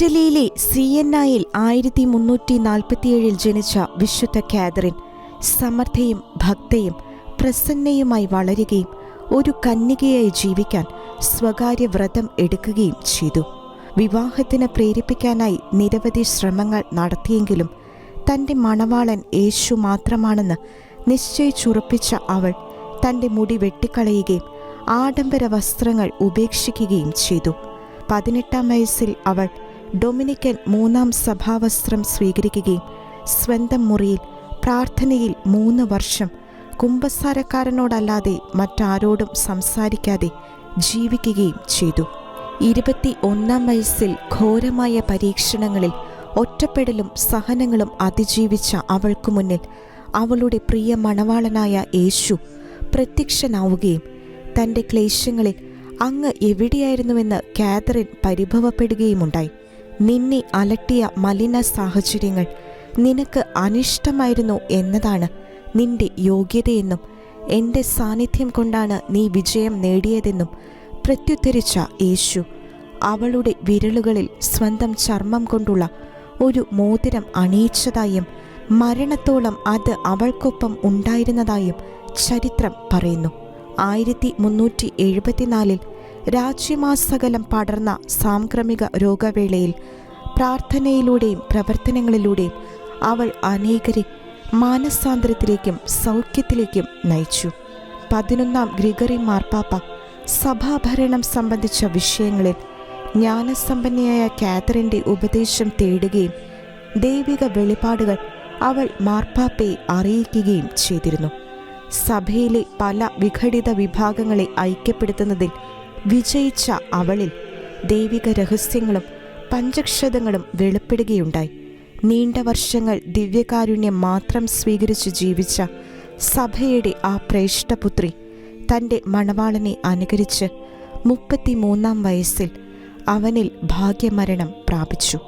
ഇറ്റലിയിലെ സിയന്നായിൽ ആയിരത്തി മുന്നൂറ്റി നാൽപ്പത്തിയേഴിൽ ജനിച്ച വിശുദ്ധ കാതറിൻ സമർത്ഥയും ഭക്തയും പ്രസന്നയുമായി വളരുകയും ഒരു കന്യകയായി ജീവിക്കാൻ സ്വകാര്യ വ്രതം എടുക്കുകയും ചെയ്തു. വിവാഹത്തിന് പ്രേരിപ്പിക്കാനായി നിരവധി ശ്രമങ്ങൾ നടത്തിയെങ്കിലും തന്റെ മണവാളൻ യേശു മാത്രമാണെന്ന് നിശ്ചയിച്ചുറപ്പിച്ച അവൾ തന്റെ മുടി വെട്ടിക്കളയുകയും ആഡംബര വസ്ത്രങ്ങൾ ഉപേക്ഷിക്കുകയും ചെയ്തു. പതിനെട്ടാം വയസ്സിൽ അവൾ ഡൊമിനിക്കൻ മൂന്നാം സഭാവസ്ത്രം സ്വീകരിക്കുകയും സ്വന്തം മുറിയിൽ പ്രാർത്ഥനയിൽ മൂന്ന് വർഷം കുംഭസാരക്കാരനോടല്ലാതെ മറ്റാരോടും സംസാരിക്കാതെ ജീവിക്കുകയും ചെയ്തു. ഇരുപത്തി ഒന്നാം വയസ്സിൽ ഘോരമായ പരീക്ഷണങ്ങളിൽ ഒറ്റപ്പെടലും സഹനങ്ങളും അതിജീവിച്ച അവൾക്കു മുന്നിൽ അവളുടെ പ്രിയ മണവാളനായ യേശു പ്രത്യക്ഷനാവുകയും തന്റെ ക്ലേശങ്ങളിൽ അങ്ങ് എവിടെയായിരുന്നുവെന്ന് കാതറിൻ പരിഭവപ്പെടുകയുമുണ്ടായി. നിന്നെ അലട്ടിയ മലിന സാഹചര്യങ്ങൾ നിനക്ക് അനിഷ്ടമായിരുന്നു എന്നതാണ് നിന്റെ യോഗ്യതയെന്നും എന്റെ സാന്നിധ്യം കൊണ്ടാണ് നീ വിജയം നേടിയതെന്നും പ്രത്യുത്തരിച്ച യേശു. അവളുടെ വിരലുകളിൽ സ്വന്തം ചർമ്മം കൊണ്ടുള്ള ഒരു മോതിരം അണിയിച്ചതായും മരണത്തോളം അത് അവൾക്കൊപ്പം ഉണ്ടായിരുന്നതായും ചരിത്രം പറയുന്നു. ആയിരത്തി മുന്നൂറ്റി എഴുപത്തിനാലിൽ രാജ്യമാസകലം പടർന്ന സാംക്രമിക രോഗവേളയിൽ പ്രാർത്ഥനയിലൂടെയും പ്രവർത്തനങ്ങളിലൂടെയും അവൾ അനേകരെ മാനസാന്തരത്തിലേക്കും സൗഖ്യത്തിലേക്കും നയിച്ചു. പതിനൊന്നാം ഗ്രിഗറി മാർപ്പാപ്പ സഭാഭരണം സംബന്ധിച്ച വിഷയങ്ങളിൽ ജ്ഞാനസമ്പന്നയായ കാതറിന്റെ ഉപദേശം തേടുകയും ദൈവിക വെളിപാടുകൾ അവൾ മാർപ്പാപ്പയെ അറിയിക്കുകയും ചെയ്തിരുന്നു. സഭയിലെ പല വിഘടിത വിഭാഗങ്ങളെ ഐക്യപ്പെടുത്തുന്നതിൽ വിജയിച്ച അവളിൽ ദൈവിക രഹസ്യങ്ങളും പഞ്ചക്ഷതങ്ങളും വെളിപ്പെടുകയുണ്ടായി. നീണ്ട വർഷങ്ങൾ ദിവ്യകാരുണ്യം മാത്രം സ്വീകരിച്ച് ജീവിച്ച സഭയുടെ ആ പ്രേഷ്ഠപുത്രി തന്റെ മണവാളനെ അനുകരിച്ച് മുപ്പത്തിമൂന്നാം വയസ്സിൽ അവനിൽ ഭാഗ്യമരണം പ്രാപിച്ചു.